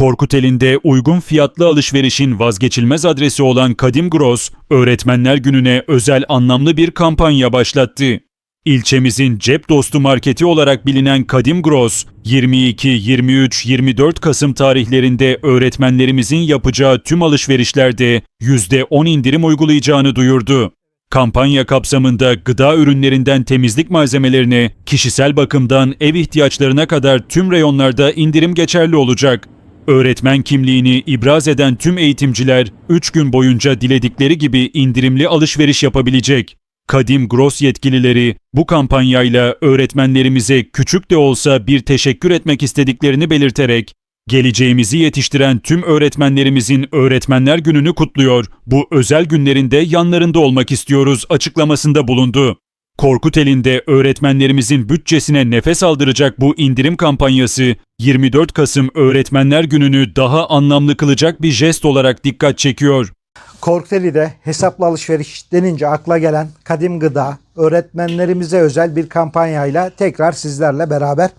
Korkuteli'nde uygun fiyatlı alışverişin vazgeçilmez adresi olan Kadim Gross, Öğretmenler Günü'ne özel anlamlı bir kampanya başlattı. İlçemizin cep dostu marketi olarak bilinen Kadim Gross, 22, 23, 24 Kasım tarihlerinde öğretmenlerimizin yapacağı tüm alışverişlerde %10 indirim uygulayacağını duyurdu. Kampanya kapsamında gıda ürünlerinden temizlik malzemelerine, kişisel bakımdan ev ihtiyaçlarına kadar tüm reyonlarda indirim geçerli olacak. Öğretmen kimliğini ibraz eden tüm eğitimciler 3 gün boyunca diledikleri gibi indirimli alışveriş yapabilecek. Kadim Gross yetkilileri bu kampanyayla öğretmenlerimize küçük de olsa bir teşekkür etmek istediklerini belirterek geleceğimizi yetiştiren tüm öğretmenlerimizin Öğretmenler Günü'nü kutluyor. Bu özel günlerinde yanlarında olmak istiyoruz açıklamasında bulundu. Korkuteli'nde öğretmenlerimizin bütçesine nefes aldıracak bu indirim kampanyası 24 Kasım Öğretmenler Günü'nü daha anlamlı kılacak bir jest olarak dikkat çekiyor. Korkuteli'de hesaplı alışveriş denince akla gelen kadim gıda öğretmenlerimize özel bir kampanyayla tekrar sizlerle beraber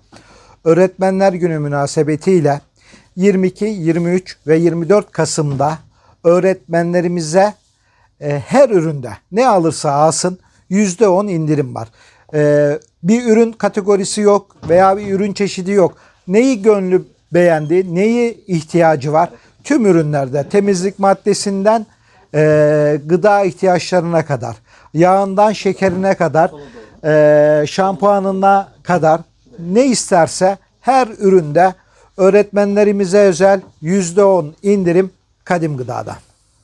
Öğretmenler Günü münasebetiyle 22, 23 ve 24 Kasım'da öğretmenlerimize e, her üründe ne alırsa alsın %10 indirim var. E, bir ürün kategorisi yok veya bir ürün çeşidi yok. Neyi gönlü beğendi, neyi ihtiyacı var? Tüm ürünlerde temizlik maddesinden e, gıda ihtiyaçlarına kadar, yağından şekerine kadar, e, şampuanına kadar ne isterse her üründe öğretmenlerimize özel %10 indirim kadim gıdada.